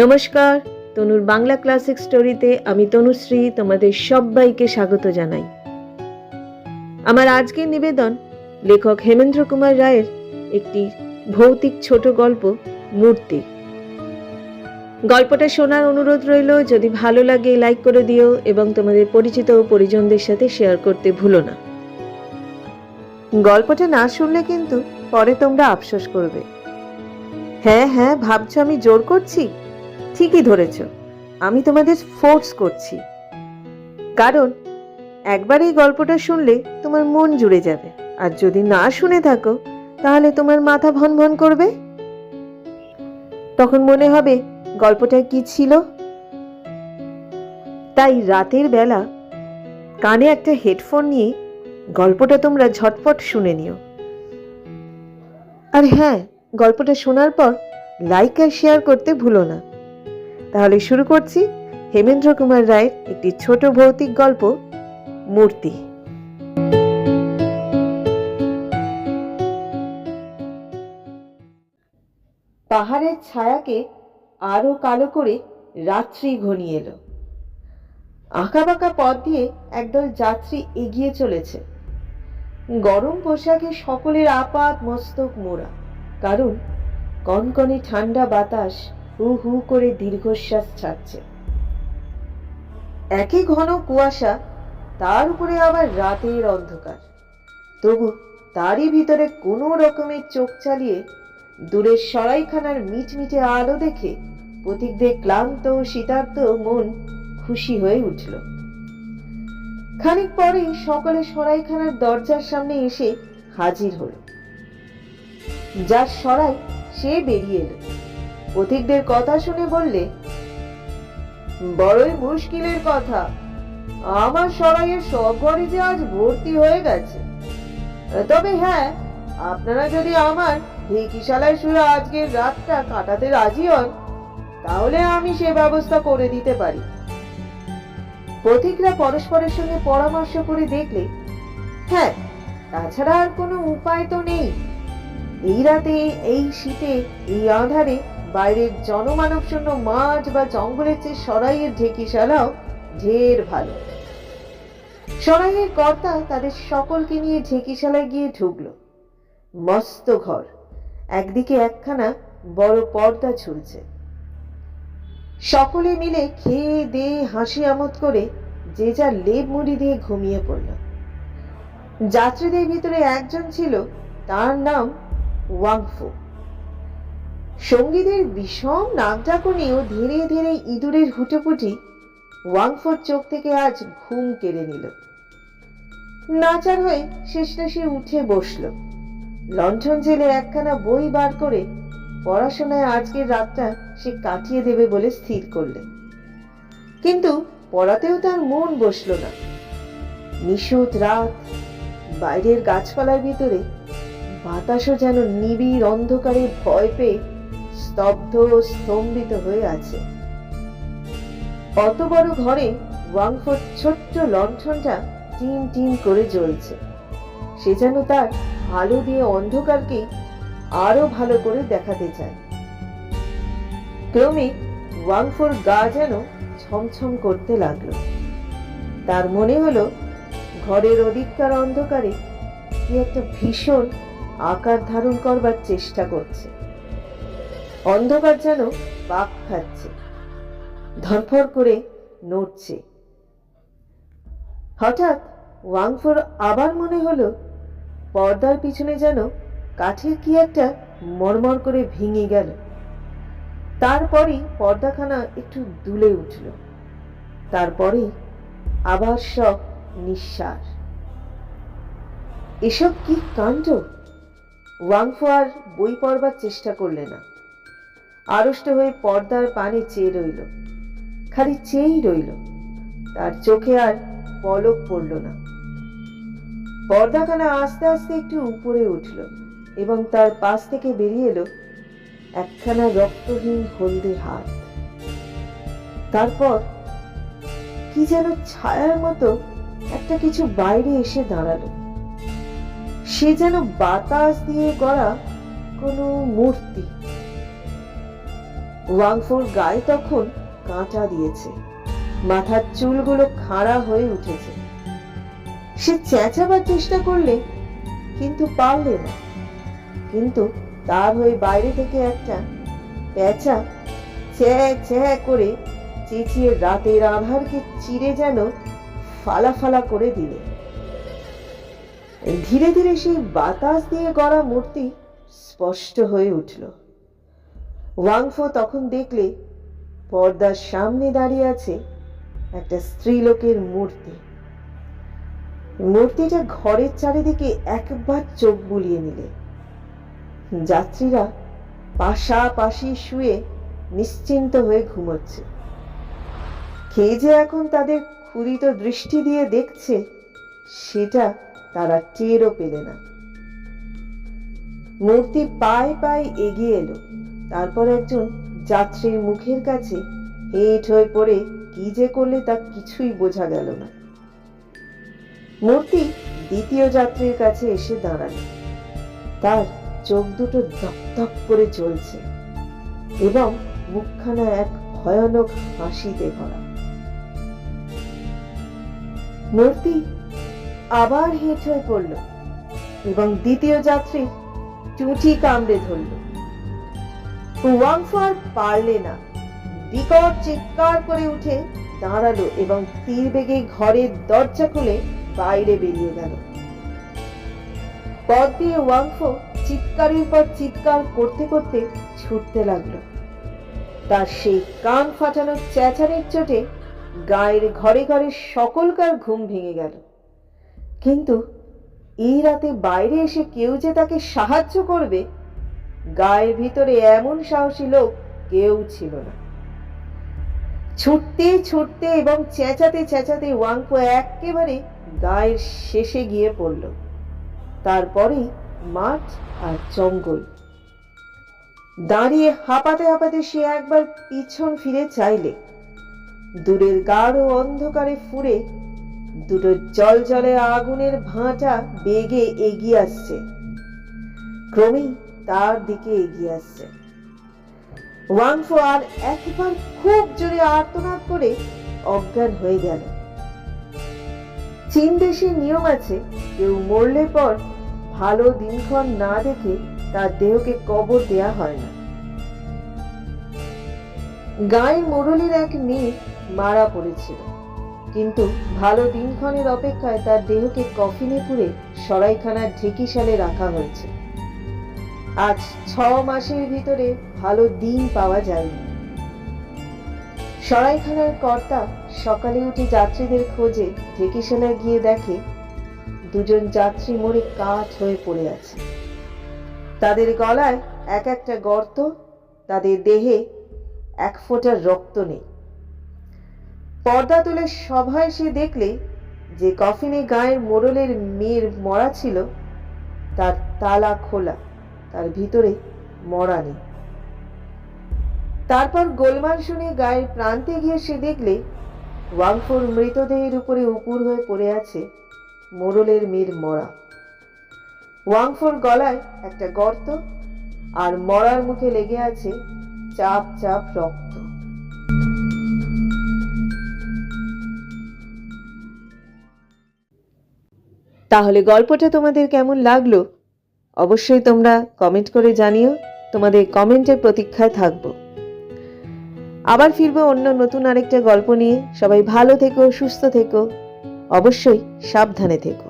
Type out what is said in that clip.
নমস্কার, তনুর বাংলা ক্লাসিক স্টোরিতে আমি তনুশ্রী তোমাদের সবাইকে স্বাগত জানাই। আমার আজকের নিবেদন লেখক হেমেন্দ্র কুমার রায়ের একটি ভৌতিক ছোট গল্প, মূর্তি। গল্পটা শোনার অনুরোধ রইল, যদি ভালো লাগে লাইক করে দিও এবং তোমাদের পরিচিত ও পরিজনদের সাথে শেয়ার করতে ভুলো না। গল্পটা না শুনলে কিন্তু পরে তোমরা আফসোস করবে। হ্যাঁ হ্যাঁ ভাবছ আমি জোর করছি? ঠিকই ধরেছ। আমি তোমাদের ফোর্স করছি। কারণ, একবার এই গল্পটা শুনলে তোমার মন জুড়ে যাবে। আর যদি না শুনে থাকো, তাহলে তোমার মাথা ভন ভন করবে। তখন মনে হবে গল্পটা কি ছিল? তাই রাতের বেলা কানে একটা হেডফোন নিয়ে গল্পটা তোমরা ঝটপট শুনে নিও। আর হ্যাঁ গল্পটা শোনার পর লাইক আর শেয়ার করতে ভুলো না। তাহলে শুরু করছি হেমেন্দ্র কুমার রায়ের একটি ছোট ভৌতিক গল্প, মূর্তি। পাহাড়ের ছায়াকে আরও কালো করে রাত্রি ঘনিয়ে এলো। আঁকাবাঁকা পথ দিয়ে একদল যাত্রী এগিয়ে চলেছে। গরম পোশাকে সকলের আপাত মস্তক মোড়া, কারণ কনকনে ঠান্ডা বাতাস হু হু করে দীর্ঘশ্বাস ছাড়ছে। একই ঘন কুয়াশা, তার উপরে আবার রাতের অন্ধকার। তবু তারই ভিতরে কোনো রকমের চোখ চালিয়ে দূরের সরাইখানার মিটমিটে আলো দেখে পথিকদের ক্লান্ত ও শীতার্ত মন খুশি হয়ে উঠল। খানিক পরেই সকলে সরাইখানার দরজার সামনে এসে হাজির হল। যার সরাই সে বেরিয়ে এলো। পথিকদের কথা শুনে বললে, বড়ই মুশকিলের কথা। আমার সরাইয়ের সব ঘরে যে আজ ভর্তি হয়ে গেছে। তবে হ্যাঁ আপনারা যদি আমার ঢেকিশালায় শুয়ে আজকের রাতটা কাটাতে রাজি হন, তাহলে আমি সে ব্যবস্থা করে দিতে পারি। পথিকরা পরস্পরের সঙ্গে পরামর্শ করে দেখলে হ্যাঁ তাছাড়া আর কোনো উপায় তো নেই। এই রাতে, এই শীতে, এই আঁধারে বাইরের জনমানব শূন্য মাঠ বা জঙ্গলের চেয়ে সরাইয়ের ঢেকিশালাও ঢের ভালো। সরাইয়ের কর্তা তাদের সকলকে নিয়ে ঢেকিশালায় গিয়ে ঢুকলো। মস্ত ঘর। একদিকে একখানা বড় পর্দা ঝুলছে। সকলে মিলে খেয়ে দিয়ে হাসি আমোদ করে যে যার লেপ মুড়ি দিয়ে ঘুমিয়ে পড়ল। যাত্রীদের ভিতরে একজন ছিল, তার নাম ওয়াংফু। সঙ্গীদের বিষম নাকডাকুনিও ধীরে ধীরে ইঁদুরের হুটোপুটি ওয়াংফোর চোখ থেকে আজ ঘুম কেড়ে নিল। নাচার হয়ে শেষটাসে উঠে বসল। লণ্ঠন জেলে একখানা বই বার করে পড়াশোনায় আজকের রাতটা সে কাটিয়ে দেবে বলে স্থির করলে। কিন্তু পড়াতেও তার মন বসল না। নিশুত রাত, বাইরের গাছপালার ভিতরে বাতাসও যেন নিবিড় অন্ধকারে ভয় পেয়ে স্তব্ধ স্তম্ভিত হয়ে আছে। অত বড় ঘরে ওয়াংফোর ছোট্ট লণ্ঠনটা টিম টিম করে জ্বলছে। সে যেন তার আলো দিয়ে অন্ধকারকে আরও ভালো করে দেখাতে চায়। ক্রমে ওয়াংফোর গা যেন ছমছম করতে লাগল। তার মনে হলো, ঘরের অধিককার অন্ধকারে কি একটা ভীষণ আকার ধারণ করবার চেষ্টা করছে। অন্ধকার যেন পাক খাচ্ছে। ধরফর করে নড়ছে। হঠাৎ ওয়াংফোর আবার মনে হলো পর্দার পিছনে যেন কাঠের কি একটা মরমর করে ভেঙে গেল। তারপরেই পর্দাখানা একটু দুলে উঠল। তারপরে আবার সব নিঃশ্বাস। এসব কি কাণ্ড? ওয়াংফো আর বই পড়বার চেষ্টা করলে না। আড়ষ্ট হয়ে পর্দার পানে চেয়ে রইল। খালি চেয়েই রইল। তার চোখে আর পলক পড়ল না। পর্দাখানা আস্তে আস্তে একটু উপরে উঠল এবং তার পাশ থেকে বেরিয়ে এলো একখানা রক্তহীন হলদে হাত। তারপর কি যেন ছায়ার মতো একটা কিছু বাইরে এসে দাঁড়াল। সে যেন বাতাস দিয়ে গড়া কোনো মূর্তি। ওয়াংফোর গায়ে তখন কাঁটা দিয়েছে। মাথার চুলগুলো খাড়া হয়ে উঠেছে। সে চেঁচাবার চেষ্টা করলে কিন্তু পারলে না। কিন্তু তার হয়ে বাইরে থেকে একটা পেঁচা চ্যাঁ চ্যাঁ করে চেঁচিয়ে রাতের আধারকে চিরে যেন ফালা ফালা করে দিলে। ধীরে ধীরে সেই বাতাস দিয়ে গড়া মূর্তি স্পষ্ট হয়ে উঠল। ওয়াংফো তখন দেখলে পর্দার সামনে দাঁড়িয়ে আছে একটা স্ত্রীলোকের মূর্তি। মূর্তিটা ঘরের চারিদিকে একবার চোখ বুলিয়ে নিলে। যাত্রীরা পাশাপাশি শুয়ে নিশ্চিন্ত হয়ে ঘুমোচ্ছে। খেয়ে যে এখন তাদের ক্ষুরিত দৃষ্টি দিয়ে দেখছে, সেটা তারা টেরও পেলে না। মূর্তি পায়ে পায়ে এগিয়ে এলো। তারপর একজন যাত্রীর মুখের কাছে হেঁট হয়ে পড়ে কি যে করলে তা কিছুই বোঝা গেল না। মূর্তি দ্বিতীয় যাত্রীর কাছে এসে দাঁড়াল। তার চোখ দুটো দপ করে জ্বলছে এবং মুখখানা এক ভয়ানক হাসিতে ভরা। মূর্তি আবার হেঁট হয়ে পড়ল এবং দ্বিতীয় যাত্রী চুটি কামড়ে ধরল। আর পারলে না। বিকট চিৎকার করে উঠে দাঁড়াল এবং তীর বেগে ঘরের দরজা খুলে বাইরে বেরিয়ে গেল। পথ দিয়ে ওয়াংফো চিৎকারের পর চিৎকার করতে করতে ছুটতে লাগল। তার সেই কান ফাটানো চেঁচানোর চোটে গায়ের ঘরে ঘরে সকলকার ঘুম ভেঙে গেল। কিন্তু এই রাতে বাইরে এসে কেউ যে তাকে সাহায্য করবে গায়ের ভিতরে এমন সাহসী লোক কেউ ছিল না। ছুটতে ছুটতে এবং চেঁচাতে চেঁচাতে ওয়াংপো একেবারে গায়ের শেষে গিয়ে পড়ল। তারপরেই মাঠ আর জঙ্গল। দাঁড়িয়ে হাঁপাতে হাঁপাতে সে একবার পিছন ফিরে চাইলে। দূরের গাঢ় অন্ধকারে ফুরে দুটো জল জলে আগুনের ভাঁটা বেগে এগিয়ে আসছে। ক্রমেই তার দিকে এগিয়ে আসছে। ওয়াংফো আর একবার খুব জোরে আর্তনাদ করে অজ্ঞান হয়ে গেল। চীন দেশের নিয়ম আছে, কেউ মরলে পর ভালো দিনক্ষণ না দেখে তার দেহকে কবর দেয়া হয় না। গায়ের মোড়লের এক মেয়ে মারা পড়েছিল। কিন্তু ভালো দিনক্ষণের অপেক্ষায় তার দেহকে কফিনে পুরে সরাইখানার ঢেকিশালে রাখা হয়েছে। আজ ছ মাসের ভিতরে ভালো দিন পাওয়া যায়নি। সরাইখানার কর্তা সকালে উঠে যাত্রীদের খোঁজে ঢেকিশালায় গিয়ে দেখে দুজন যাত্রী মরে কাঠ হয়ে পড়ে আছে। তাদের গলায় এক একটা গর্ত, তাদের দেহে এক ফোঁটা রক্ত নেই। পর্দা তুলে সভায় সে দেখলে যে কফিনে গায়ের মোড়লের মেয়ের মরা ছিল, তার তালা খোলা। তার ভিতরে মরা নেই। তারপর গোলমাল শুনে গায়ের প্রান্তে গিয়ে সে দেখলে ওয়াংফোর মৃতদেহের উপরে উপুর হয়ে পড়ে আছে মোড়লের মেয়ের মরা। ওয়াংফোর গলায় একটা গর্ত আর মরার মুখে লেগে আছে চাপ চাপ রক্ত। তাহলে গল্পটা তোমাদের কেমন লাগল? অবশ্যই তোমরা কমেন্ট করে জানিও, তোমাদের কমেন্টের প্রতীক্ষায় থাকব। আবার ফিরবো অন্য নতুন আরেকটা গল্প নিয়ে। সবাই ভালো থেকো, সুস্থ থেকো। অবশ্যই সাবধানে থেকো।